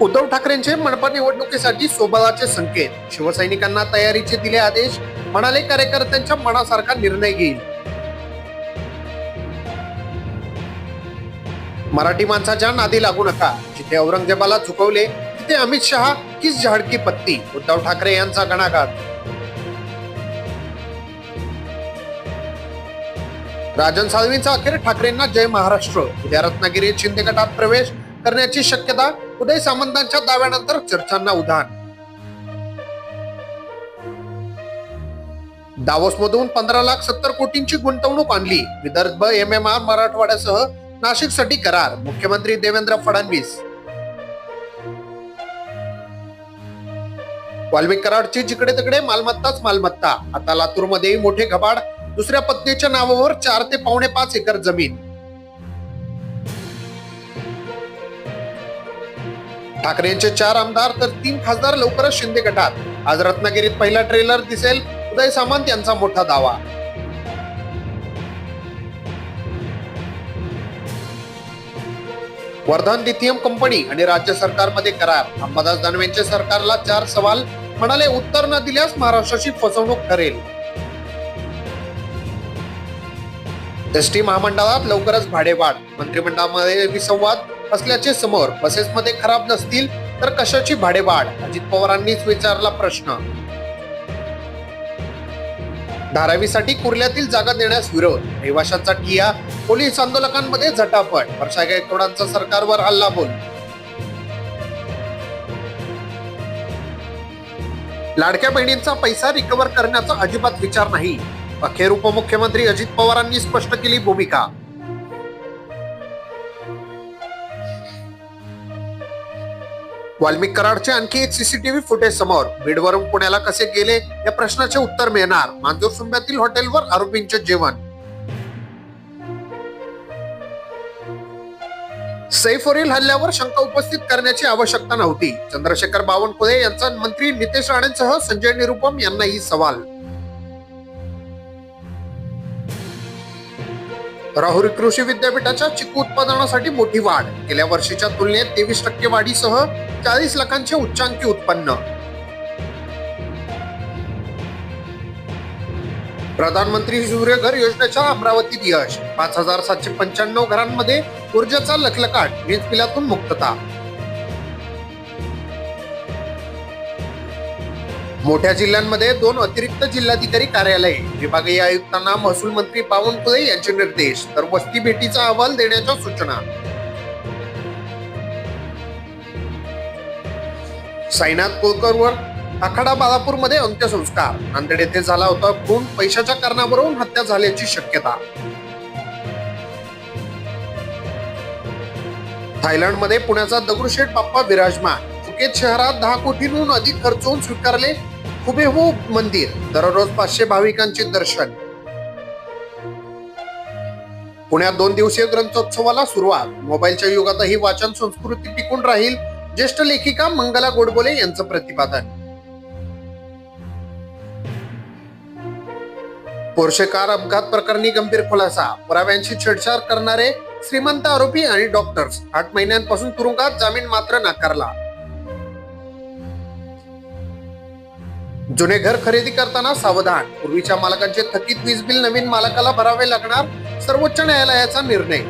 उद्धव ठाकरेंचे मनपा निवडणुकीसाठी सोबळाचे संकेत. शिवसैनिकांना तयारीचे दिले आदेश. म्हणाले कार्यकर्त्यांच्या मनासारखा निर्णय घेईल. मराठी माणसाच्या नादी लागू नका. जिथे औरंगजेबाला चुकवले तिथे अमित शहा किस झाडकी पत्ती. उद्धव ठाकरे यांचा गणाघात राजन साळवींचा अखेर ठाकरेंना जय महाराष्ट्र. उद्या रत्नागिरीत शिंदे गटात प्रवेश करण्याची शक्यता उदय सामंतांच्या दाव्यानंतर चर्चांना उधाण. दावोस मधून पंधरा लाख सत्तर कोटींची गुंतवणूक आणली. विदर्भ एम एम आर मराठवाड्यासह नाशिकसाठी करार मुख्यमंत्री देवेंद्र फडणवीस. वाल्मिक कराडची जिकडे तिकडे मालमत्ताच मालमत्ता. आता लातूरमध्येही मोठे घबाड दुसऱ्या पत्नीच्या नावावर चार ते पावणे पाच एकर जमीन. ठाकरेंचे चार आमदार तर तीन खासदार लवकरच शिंदे गटात. आज रत्नागिरीत पहिला ट्रेलर दिसेल. उदय सामंत यांचा मोठा दावा. वर्धन लिथियम कंपनी आणि राज्य सरकारमध्ये करार. अंबादास दानवेंचे सरकारला चार सवाल. म्हणाले उत्तर न दिल्यास महाराष्ट्राची फसवणूक ठरेल. एस टी महामंडळात लवकरच भाडेवाढ. मंत्रिमंडळामध्ये विसंवाद. असल्याचे समोर बसेसमध्ये खराब नसतील तर कशाची भाडेवाढ? अजित पवारांनीच विचारला प्रश्न. धारावीसाठी कुर्ल्यातील जागा देण्यास विरोध. रहिवाशांचा ठिया पोलीस आंदोलकांमध्ये झटापट. वर्षा गायकवाडांचा सरकारवर हल्ला बोल लाडक्या बहिणींचा पैसा रिकव्हर करण्याचा अजिबात विचार नाही. अखेर उपमुख्यमंत्री अजित पवारांनी स्पष्ट केली भूमिका. वाल्मिक कराडचे आणखी एक सीसीटीव्ही फुटेज समोर. बीडवरून पुण्याला कसे गेले या प्रश्नाचे उत्तर मिळणार. मांजूर सुंब्यातील हॉटेलवर आरोपींचे जेवण. सैफवरील हल्ल्यावर शंका उपस्थित करण्याची आवश्यकता नव्हती. चंद्रशेखर बावनकुळे यांचा मंत्री नितेश राणेंसह संजय निरुपम यांनाही सवाल. राहुरी कृषी विद्यापीठाच्या चिकू उत्पादनासाठी मोठी वाढ. गेल्या वर्षीच्या तुलनेत तेवीस टक्के वाढीसह चाळीस लाखांचे उच्चांकी उत्पन्न. प्रधानमंत्री सूर्यघर योजनेच्या अमरावतीत यश. पाच हजार सातशे पंच्याण्णव घरांमध्ये ऊर्जेचा लखलकाट वीज बिलातून मुक्तता. मोठ्या जिल्ह्यांमध्ये दोन अतिरिक्त जिल्हाधिकारी कार्यालय विभागीय आयुक्तांना महसूल मंत्री बावनकुळे यांचे निर्देश तर वस्ती भेटीचा अहवाल देण्याच्या सूचना. साईनाथ कोळकरवर आखाडा बाळापूरमध्ये अंत्यसंस्कार. नांदेड येथे झाला होता खून पैशाच्या कारणावरून हत्या झाल्याची शक्यता. थायलंडमध्ये पुण्याचा दगडूशेठ बाप्पा विराजमान. फुकेत शहरात दहा कोटींहून अधिक खर्चून स्वीकारले हुबेहूब मंदिर. दररोज पाचशे भाविकांचे दर्शन. पुण्यात दोन दिवसीय ग्रंथोत्सवाला सुरुवात. मोबाईलच्या युगातही वाचन संस्कृती टिकून राहील ज्येष्ठ लेखिका मंगला गोडबोले यांचं प्रतिपादन. पोर्शे कार अपघात प्रकरणी गंभीर खुलासा. पुराव्यांशी छेडछाड करणारे श्रीमंत आरोपी आणि डॉक्टर्स आठ महिन्यांपासून तुरुंगात जामीन मात्र नाकारला. जुने घर खरेदी करताना सावधान. पूर्वीच्या मालकांचे थकीत वीज बिल नवीन मालकाला भरावे लागणार सर्वोच्च न्यायालयाचा निर्णय.